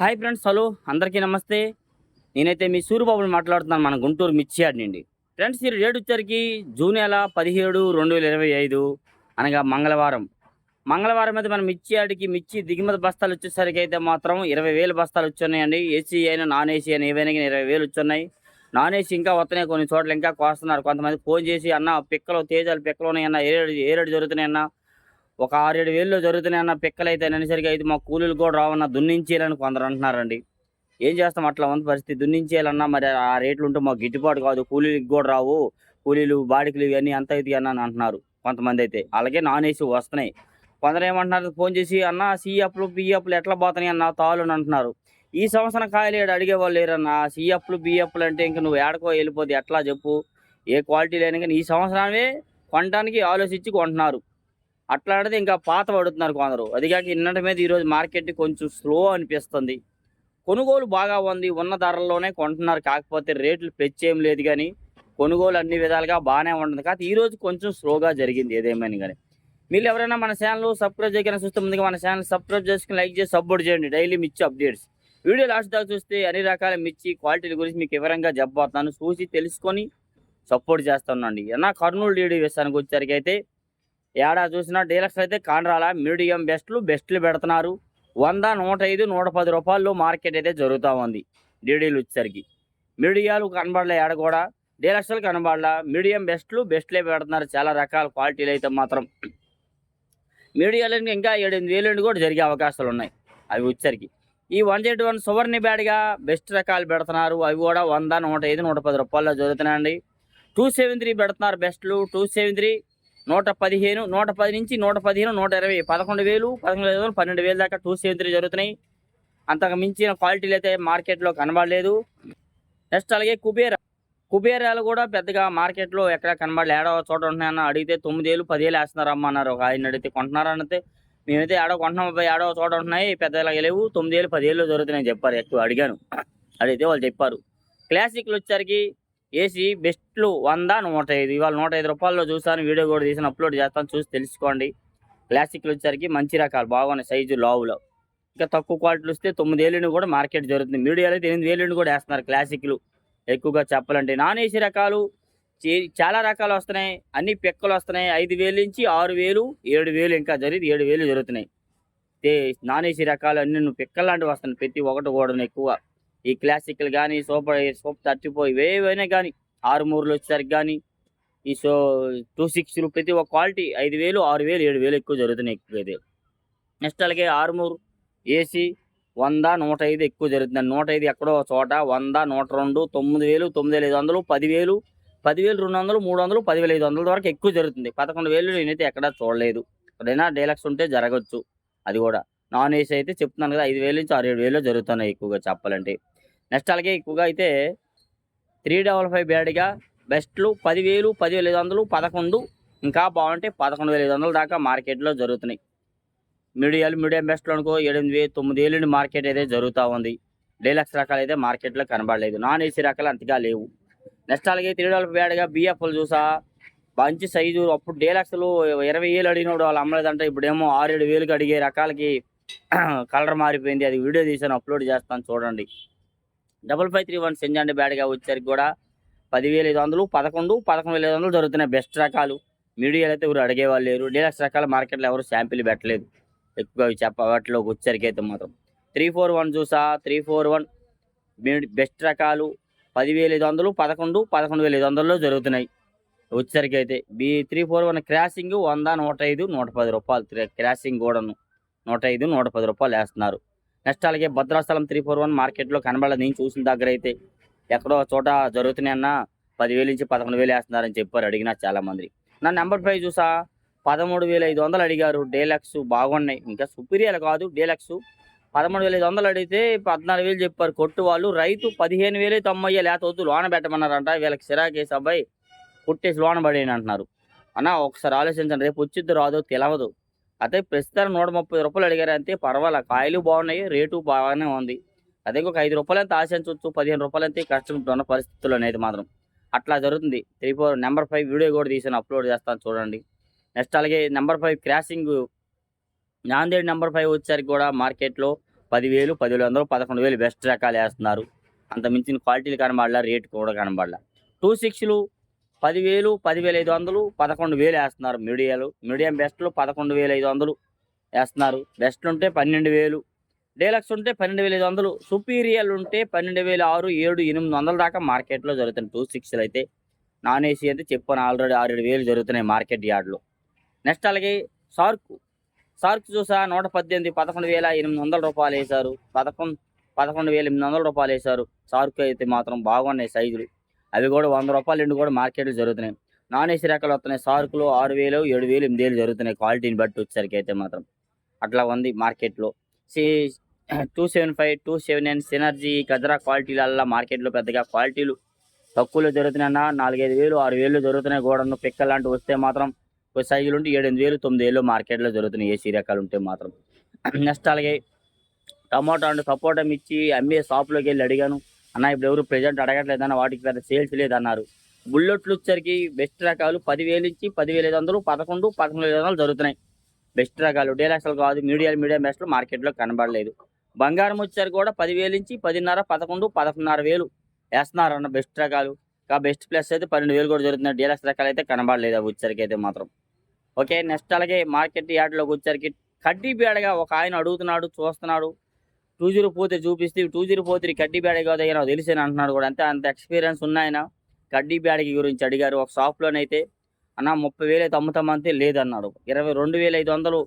Hi friends hello. అందరికీ నమస్తే. నేనైతే మీ సూర్యబాబుని మాట్లాడుతున్నాను మన గుంటూరు మిర్చియాడ్ నుండి. ఫ్రెండ్స్ ఈ రేటు వచ్చరికి జూన్ నెల పదిహేడు రెండు వేల ఇరవై ఐదు అనగా మంగళవారం. మంగళవారం అయితే మన మిర్చి మిర్చి దిగుమతి బస్తాలు వచ్చేసరికి అయితే మాత్రం ఇరవై వేలు బస్తాలు వచ్చున్నాయండి. ఏసీ అయినా నాన్ ఏసీ అయినా ఏవైనా కానీ ఇరవై వేలు వచ్చున్నాయి. నాన్ ఏసీ ఇంకా వస్తున్నాయి కొన్ని చోట్ల ఇంకా కోస్తున్నారు. కొంతమంది ఫోన్ చేసి అన్న పిక్కలు తేజాలు పిక్కలు ఉన్నాయన్న ఏరేడు ఏరేడు జరుగుతున్నాయన్నా ఒక ఆరేడు వేల్లో జరుగుతున్నాయి అన్న పిక్కలు అయితే అనేసరికి అయితే మా కూలీలు కూడా రావన్న దున్నించేయాలని కొందరు అంటున్నారండి. ఏం చేస్తాం? అట్లా ఉంది పరిస్థితి. దున్నించేయాలన్నా మరి ఆ రేట్లు ఉంటే మాకు గిట్టుబాటు కాదు. కూలీలకు కూడా రావు. కూలీలు బాడికలు ఇవన్నీ అంత ఇది అన్న అని అంటున్నారు కొంతమంది అయితే. అలాగే నాన్ ఏసీ వస్తున్నాయి. కొందరు ఏమంటున్నారు? ఫోన్ చేసి అన్న సీఎఫ్లు బిఎఫ్లు ఎట్లా పోతున్నాయి అన్న తాలు అని అంటున్నారు. ఈ సంవత్సరం కాయలేడు అడిగే అడిగేవాళ్ళు లేరన్న సీఎఫ్లు బిఎఫ్లు అంటే ఇంక నువ్వు ఏడకో వెళ్ళిపోతే ఎట్లా చెప్పు? ఏ క్వాలిటీ లేని కానీ ఈ సంవత్సరమే కొనడానికి ఆలోచించి కొంటున్నారు. అట్లాంటిది ఇంకా పాత పడుతున్నారు కొందరు. అది కాక ఇన్నటి మీద ఈరోజు మార్కెట్ కొంచెం స్లో అనిపిస్తుంది. కొనుగోలు బాగా ఉంది. ఉన్న ధరల్లోనే కొంటున్నారు. కాకపోతే రేట్లు పెంచేం లేదు కానీ కొనుగోలు అన్ని విధాలుగా బాగానే ఉంటుంది కాదు ఈరోజు కొంచెం స్లోగా జరిగింది ఏదేమైనా కానీ మీరు ఎవరైనా మన ఛానల్ సబ్స్క్రైబ్ చేయకుండా చూస్తే ముందుగా మన ఛానల్ సబ్స్క్రైబ్ చేసుకుని లైక్ చేసి సపోర్ట్ చేయండి. డైలీ మిర్చి అప్డేట్స్. వీడియో లాస్ట్ దాకా చూస్తే అన్ని రకాల మిర్చి క్వాలిటీల గురించి మీకు వివరంగా చెప్పబోతున్నాను. చూసి తెలుసుకొని సపోర్ట్ చేస్తున్నాండి అన్న కర్నూలు డీడీ విషయానికి వచ్చేసరికి అయితే ఏడా చూసినా డీలక్స్ అయితే కాండ్రాల మీడియం బెస్ట్లు బెస్ట్లు పెడుతున్నారు. వంద నూట ఐదు నూట పది రూపాయలు మార్కెట్ అయితే జరుగుతూ ఉంది డీడీలు వచ్చేసరికి మీడియాలు కనబడలే ఏడ కూడా? డీలక్స్లు కనబడలా? మీడియం బెస్ట్లు బెస్ట్లే పెడుతున్నారు. చాలా రకాల క్వాలిటీలు అయితే మాత్రం. మీడియాలో ఇంకా ఏడెనిమిది వేలు కూడా జరిగే అవకాశాలు ఉన్నాయి అవి వచ్చరికి ఈ వన్ జెడ్ వన్ సువర్ణ బ్యాడ్గా బెస్ట్ రకాలు పెడుతున్నారు. అవి కూడా వంద నూట ఐదు నూట పది రూపాయల్లో జరుగుతున్నాయండి. టూ సెవెన్ త్రీ పెడుతున్నారు బెస్ట్లు. టూ సెవెన్ త్రీ నూట పదిహేను నూట పది నుంచి నూట పదిహేను నూట ఇరవై. పదకొండు వేలు పదకొండు వేలు పన్నెండు వేలు దాకా టూ సెవెంత్రీ జరుగుతున్నాయి. అంతకు మించిన క్వాలిటీలు అయితే మార్కెట్లో కనబడలేదు. నెక్స్ట్ అలాగే కుబేర. కుబేరాలు కూడా పెద్దగా మార్కెట్లో ఎక్కడ కనబడలే. ఏడో చోట ఉంటున్నాయన్న అడిగితే తొమ్మిది వేలు పదివేలు వేస్తున్నారమ్మ అన్నారు. ఒక ఆయన అడిగితే కొంటున్నారా మేమైతే ఏడో కొంటున్నాం అబ్బాయి ఏడో చోట ఉంటున్నాయి. పెద్దగా లేవు. తొమ్మిది వేలు పదివేలు జరుగుతున్నాయి చెప్పారు. ఎక్కువ అడిగాను. అడిగితే వాళ్ళు చెప్పారు. క్లాసిక్లు వచ్చేసరికి ఏసీ బెస్ట్లు వంద నూట ఐదు ఇవాళ నూట ఐదు రూపాయల్లో చూసాను వీడియో కూడా తీసాను అప్లోడ్ చేస్తాను చూసి తెలుసుకోండి. క్లాసిక్లు వచ్చేసరికి మంచి రకాలు బాగున్నాయి సైజు లావులో. ఇంకా తక్కువ క్వాలిటీలు వస్తే తొమ్మిది ఏళ్ళు కూడా మార్కెట్ జరుగుతుంది. మీడియాలో అయితే ఎనిమిది వేలు కూడా వేస్తున్నారు క్లాసిక్లు. ఎక్కువగా చెప్పాలంటే నాన్ ఏసీ రకాలు చే- చాలా రకాలు వస్తున్నాయి. అన్ని పెక్కలు వస్తున్నాయి. ఐదు వేలు నుంచి ఆరు వేలు ఏడు వేలు ఇంకా జరిగి ఏడు వేలు జరుగుతున్నాయి. నాన్ ఏసీ రకాలు అన్ని నువ్వు పిక్కలు లాంటివి వస్తున్నాయి. ప్రతి ఒకటి కూడా ఎక్కువ. ఈ క్లాసికల్ కానీ సూపర్ సూపర్ థర్టీ ఫోర్ కానీ ఆరు మూరులు వచ్చేసరికి కానీ ఈ సో టూ సిక్స్లు ప్రతి ఒక్క క్వాలిటీ ఐదు వేలు ఆరు వేలు ఏడు వేలు ఎక్కువ జరుగుతున్నాయి ఎక్కువ అయితే. నెక్స్ట్ అలాగే ఆరుమూరు ఏసీ వంద నూట ఐదు ఎక్కువ జరుగుతుంది నూట ఐదు ఎక్కడో ఒక చోట వంద నూట రెండు తొమ్మిది వేలు తొమ్మిది వేల ఐదు వందలు పదివేలు పదివేలు రెండు వందలు మూడు వందలు పదివేల ఐదు వందల వరకు ఎక్కువ జరుగుతుంది. పదకొండు వేలు నేనైతే ఎక్కడా చూడలేదు. ఎప్పుడైనా డైలాక్స్ ఉంటే జరగచ్చు. అది కూడా. నాన్ ఏసీ అయితే చెప్తున్నాను కదా ఐదు వేల నుంచి ఆరు ఏడు వేలు జరుగుతున్నాయి ఎక్కువగా చెప్పాలంటే. నెక్స్ట్ అలాగే ఎక్కువగా అయితే త్రీ డబల్ ఫైవ్ బ్యాడ్గా బెస్ట్లు పదివేలు పదివేల ఐదు వందలు పదకొండు ఇంకా బాగుంటే పదకొండు వేల ఐదు వందల దాకా మార్కెట్లో జరుగుతున్నాయి. మీడియాలు మీడియం బెస్ట్లు అనుకో ఎనిమిది వేలు తొమ్మిది వేలు మార్కెట్ అయితే జరుగుతూ ఉంది. డీలక్స్ రకాలు అయితే మార్కెట్లో కనబడలేదు. నాన్ ఏసీ రకాలు అంతగా లేవు. నెక్స్ట్ అలాగే త్రీ డబల్ బ్యాడ్గా బిఎఫ్లు చూసా. మంచి సైజు అప్పుడు డీలక్స్లు ఇరవై వేలు అడిగినప్పుడు వాళ్ళు అమ్మలేదంటే ఇప్పుడేమో ఆరు ఏడు వేలకు అడిగే రకాలకి కలర్ మారిపోయింది. అది వీడియో తీసాను అప్లోడ్ చేస్తాను చూడండి. డబల్ ఫైవ్ త్రీ వన్ సెంజాండి బ్యాడ్గా వచ్చేసరికి కూడా పదివేల ఐదు వందలు పదకొండు పదకొండు వేల ఐదు వందలు దొరుకుతున్నాయి బెస్ట్ రకాలు. మీడియాలో అయితే ఎవరు అడిగేవాళ్ళు లేరు. డీలక్స్ రకాల మార్కెట్లో ఎవరు శాంపిల్ పెట్టలేదు. ఎక్కువ అవి చెప్ప వాటిలోకి వచ్చరికి అయితే మాత్రం. త్రీ ఫోర్ వన్ చూసా. త్రీ ఫోర్ వన్ బెస్ట్ రకాలు పదివేల ఐదు వందలు పదకొండు పదకొండు వేల ఐదు వందల్లో జరుగుతున్నాయి. వచ్చరికి అయితే B three four one crossing వంద నూట ఐదు నూట పది రూపాయలు. క్రాసింగ్ కూడాను నూట ఐదు నూట పది రూపాయలు వేస్తున్నారు. నెక్స్ట్ అలాగే భద్రాస్థలం త్రీ ఫోర్ వన్ మార్కెట్లో కనబడలేదు. నేను చూసిన దగ్గర అయితే ఎక్కడో చోట జరుగుతున్నాయి అన్న పదివేలు నుంచి పదకొండు వేలు వేస్తున్నారని చెప్పారు అడిగినా చాలామంది. నా నెంబర్ ఫైవ్ చూసా? పదమూడు వేల ఐదు వందలు అడిగారు. డీలక్స్ బాగున్నాయి. ఇంకా సుపీరియర్ కాదు డీలక్స్. పదమూడు వేల ఐదు వందలు అడిగితే పద్నాలుగు వేలు చెప్పారు. కొట్టు వాళ్ళు. రైతు పదిహేను వేలు తొంభై లేకపోతే లోన పెట్టమన్నారంట. వీళ్ళకి సిరాకేసి అబ్బాయి కుట్టేసి లోన పడేయని అంటున్నారు. అన్న ఒకసారి ఆలోచించండి. రేపు వచ్చిద్దు రాదో తెలవదు. అదే ప్రస్తుతం నూట ముప్పై రూపాయలు అడిగారు అంతే పర్వాలే కాయలు బాగున్నాయి రేటు బాగానే ఉంది. అదే ఇంకొక ఐదు రూపాయలు అంతా ఆశించవచ్చు పదిహేను రూపాయలు అంతే కష్టం ఉన్న పరిస్థితుల్లో అనేది మాత్రం. అట్లా జరుగుతుంది. Three four number five video కూడా తీసాను అప్లోడ్ చేస్తాను చూడండి. నెక్స్ట్ అలాగే number five crossing Nanded number five వచ్చేసరికి కూడా మార్కెట్లో పదివేలు పదివేలు వందలు పదకొండు వేలు బెస్ట్ రకాలు వేస్తున్నారు. అంత మించిన క్వాలిటీలు కనబడలా రేట్ కూడా కనబడలా. టూ సిక్స్లు పదివేలు పదివేల ఐదు వందలు పదకొండు వేలు వేస్తున్నారు మీడియాలు. మీడియం బెస్ట్లు పదకొండు వేల ఐదు వందలు వేస్తున్నారు. బెస్ట్లు ఉంటే పన్నెండు వేలు. డీలక్స్ ఉంటే పన్నెండు వేల ఐదు వందలు. సుపీరియల్ ఉంటే పన్నెండు వేల ఆరు ఏడు ఎనిమిది వందల దాకా మార్కెట్లో జరుగుతున్నాయి టూ సిక్స్లు అయితే నాన్ ఏసీ అయితే చెప్పాను ఆల్రెడీ ఆరు ఏడు వేలు జరుగుతున్నాయి మార్కెట్ యార్డ్లో. నెక్స్ట్ అలాగే సార్క్ సార్క్ చూసా నూట పద్దెనిమిది పదకొండు వేల ఎనిమిది వందల రూపాయలు వేశారు. పదకొండు పదకొండు వేల ఎనిమిది వందల రూపాయలు వేశారు. సార్క్ అయితే మాత్రం బాగున్నాయి సైజులు. అవి కూడా వంద రూపాయలు రెండు కూడా మార్కెట్లు జరుగుతున్నాయి. నాన్ ఏసీ రకాలు వస్తున్నాయి. సార్కులు ఆరు వేలు ఏడు వేలు ఎనిమిది వేలు జరుగుతున్నాయి. క్వాలిటీని బట్టి వచ్చేసరికి అయితే మాత్రం. అట్లా ఉంది మార్కెట్లో. C two seven five two seven nine synergy గజరా క్వాలిటీలల్లా మార్కెట్లో పెద్దగా క్వాలిటీలు తక్కువలో జరుగుతున్నాయన్నా నాలుగైదు వేలు ఆరు వేలు జరుగుతున్నాయి. గోడను పిక్క లాంటివి వస్తే మాత్రం ఒక సైజులు ఉంటే ఏడెనిమిది వేలు తొమ్మిది వేలు మార్కెట్లో జరుగుతున్నాయి. ఏసీ రకాలు ఉంటే మాత్రం. నెక్స్ట్ అలాగే టమాటో అండ్ సపోటా మిర్చి అమ్మే షాప్లోకి వెళ్ళి అడిగాను. అన్న ఇప్పుడు ఎవరు ప్రెజెంట్ అడగట్లేదన్న వాటికి పెద్ద సేల్స్ లేదన్నారు. బుల్లెట్లు వచ్చరికి బెస్ట్ రకాలు పదివేలు నుంచి పదివేల ఐదు వందలు పదకొండు పదకొండు ఐదు వందలు జరుగుతున్నాయి. బెస్ట్ రకాలు డేలక్సలు కాదు మీడియా మీడియం బెస్ట్లు మార్కెట్లో కనబడలేదు. బంగారం వచ్చేసరికి కూడా పదివేలు నుంచి పదిన్నర పదకొండు పదకొండున్నర వేలు వేస్తున్నారు అన్న బెస్ట్ రకాలు. ఇంకా బెస్ట్ ప్లస్ అయితే పన్నెండు వేలు కూడా జరుగుతున్నాయి. డీలక్స్ రకాలు అయితే కనబడలేదు అవి వచ్చరికి అయితే మాత్రం. ఓకే నెక్స్ట్ అలాగే మార్కెట్ యార్డ్లోకి వచ్చరికి కడ్డీ బేడగా ఒక ఆయన అడుగుతున్నాడు చూస్తున్నాడు. టూ జీరో పోతే చూపిస్తే టూ జీరో పోతే కడ్డీ బ్యాడీ కాదు అయ్యా నాకు తెలిసి అంటున్నాడు కూడా. అంతే అంత ఎక్స్పీరియన్స్ ఉన్నాయన కడ్డీ బ్యాడీ గురించి అడిగారు. ఒక షాప్లోనైతే అన్న ముప్పై వేలు అయితే అమ్ముతామంతే లేదన్నాడు. ఇరవై రెండు వేల ఐదు వందలు.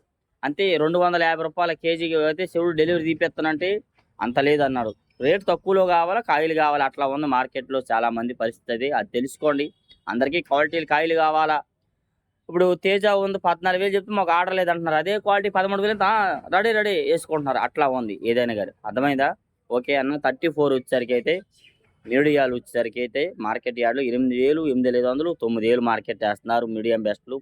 అంతే రెండు వందల యాభై రూపాయల కేజీకి అయితే శివుడు డెలివరీ తీపిస్తానంటే అంత లేదన్నాడు. రేట్ తక్కువలో కావాలా? కాయలు కావాలా? అట్లా ఉంది మార్కెట్లో చాలామంది పరిస్థితి అది. అది తెలుసుకోండి. అందరికీ క్వాలిటీలు కాయలు కావాలా? ఇప్పుడు తేజ ఉంది పద్నాలుగు వేలు చెప్తే మాకు ఆర్డర్ లేదంటున్నారు. అదే క్వాలిటీ పదమూడు వేలు రెడీ రెడీ వేసుకుంటున్నారు. అట్లా ఉంది. ఏదైనా కానీ. అర్థమైందా? ఓకే అన్న. థర్టీ ఫోర్ వచ్చేసరికి అయితే మీడియాలు వచ్చేసరికి అయితే మార్కెట్ యార్డ్లు ఎనిమిది వేలు ఎనిమిది ఐదు వందలు తొమ్మిది వేలు మార్కెట్ వేస్తున్నారు మీడియం బెస్ట్లు.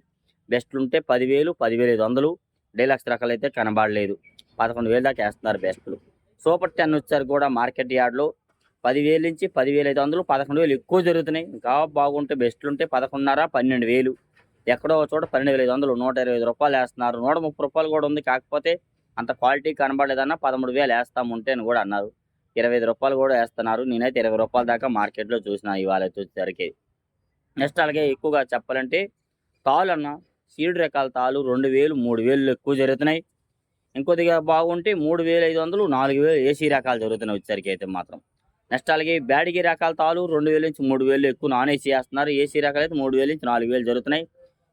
బెస్ట్లు ఉంటే పదివేలు పదివేల ఐదు వందలు. డైలాక్స్ రకాలు అయితే కనబడలేదు. పదకొండు వేలు దాకా వేస్తున్నారు బెస్ట్లు. సూపర్ టెన్ వచ్చారు కూడా మార్కెట్ యార్డ్లో పదివేలు నుంచి పదివేల ఐదు వందలు పదకొండు వేలు ఎక్కువ జరుగుతున్నాయి. ఇంకా బాగుంటే బెస్ట్లు ఉంటే పదకొండున్నర పన్నెండు వేలు. ఎక్కడో చోట పన్నెండు వేల ఐదు వందలు నూట ఇరవై ఐదు రూపాయలు వేస్తున్నారు. నూట ముప్పై రూపాయలు కూడా ఉంది. కాకపోతే అంత క్వాలిటీ కనబడలేదన్న పదమూడు వేలు వేస్తాముంటే అని కూడా అన్నారు. ఇరవై ఐదు రూపాయలు కూడా వేస్తున్నారు. నేనైతే ఇరవై రూపాయల దాకా మార్కెట్లో చూసిన ఇవాళ వచ్చేసరికి. నెక్స్ట్ అలాగే ఎక్కువగా చెప్పాలంటే తాలు అన్న సీడ్ రకాల తాలు రెండు వేలు మూడు వేలు ఎక్కువ జరుగుతున్నాయి. ఇంకొద్దిగా బాగుంటే మూడు వేల ఐదు వందలు నాలుగు వేలు ఏసీ రకాలు జరుగుతున్నాయి వచ్చేసరికి అయితే మాత్రం. నెక్స్ట్ అలాగే బ్యాడిగి రకాల తాలు రెండు వేల నుంచి మూడు వేలు ఎక్కువ నాన్ ఏసీ వేస్తున్నారు. ఏసీ రకాలు అయితే మూడు వేల నుంచి నాలుగు వేలు జరుగుతున్నాయి.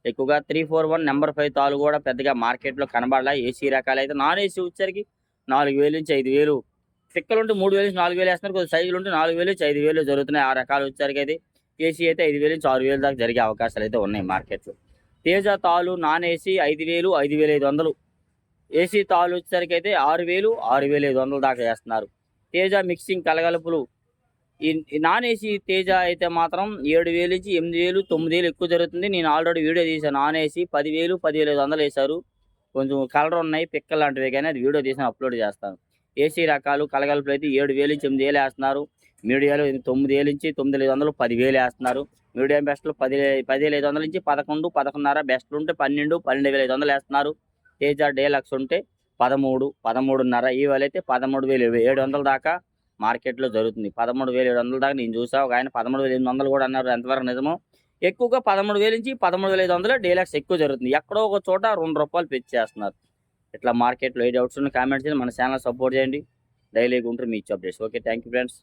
ఎక్కువగా three four one number five తాలు కూడా పెద్దగా మార్కెట్లో కనబడలా. ఏసీ రకాలు అయితే నాన్ ఏసీ వచ్చేసరికి నాలుగు వేలు నుంచి ఐదు వేలు. పిక్కలు ఉంటే మూడు వేలు నుంచి నాలుగు వేలు వేస్తున్నారు. కొద్ది సైజులు ఉంటే నాలుగు వేలు నుంచి ఐదు వేలు జరుగుతున్నాయి. ఆ రకాలు వచ్చేసరికి అయితే ఏసీ అయితే ఐదు వేలు నుంచి ఆరు వేలు దాకా జరిగే అవకాశాలు అయితే ఉన్నాయి మార్కెట్లో. తేజ తాలు నాన్ ఏసీ ఐదు వేలు ఐదు వేల ఐదు వందలు. ఏసీ తాలు వచ్చేసరికి అయితే ఆరు వేలు ఆరు వేల ఐదు వందలు దాకా వేస్తున్నారు. తేజ మిక్సింగ్ కలగలుపులు ఈ నాన్ ఏసీ తేజ అయితే మాత్రం ఏడు వేలు నుంచి ఎనిమిది వేలు తొమ్మిది వేలు ఎక్కువ జరుగుతుంది. నేను ఆల్రెడీ వీడియో తీసాను నాన్ ఏసీ పదివేలు పదివేలు ఐదు వందలు వేశారు. కొంచెం కలర్ ఉన్నాయి పిక్కలు లాంటివి కానీ అది వీడియో తీసి అప్లోడ్ చేస్తాను. ఏసీ రకాలు కలగలుపులు అయితే ఏడు వేలు నుంచి ఎనిమిది వేలు వేస్తున్నారు. మీడియాలో తొమ్మిది వేలు నుంచి తొమ్మిది ఐదు వందలు పదివేలు వేస్తున్నారు. మీడియం బెస్ట్లు పది పదివేలు ఐదు వందల నుంచి పదకొండు పదకొండున్నర బెస్ట్లు ఉంటే పన్నెండు పన్నెండు వేల ఐదు వందలు వేస్తున్నారు. తేజ డేలక్స్ ఉంటే పదమూడు పదమూడున్నర ఇవాళ అయితే పదమూడు వేలు ఏడు వందల దాకా మార్కెట్లో జరుగుతుంది. పదమూడు వేలు ఏడు వందల దాకా నేను చూసా. ఒక ఆయన పదమూడు వేల ఎనిమిది వందలు కూడా అన్నారు. ఎంతవరకు నిజమో? ఎక్కువగా పదమూడు వేల నుంచి పదమూడు వేల ఐదు వందలు డీలాక్స్ ఎక్కువ జరుగుతుంది. ఎక్కడో ఒక చోట రెండు రూపాయలు పెంచేస్తున్నారు. ఇట్లా మార్కెట్లో ఏ డౌట్స్ ఉన్న కామెంట్స్ మన ఛానల్ సపోర్ట్ చేయండి. డైలీ ఉంటారు మీ updates. Okay thank you friends.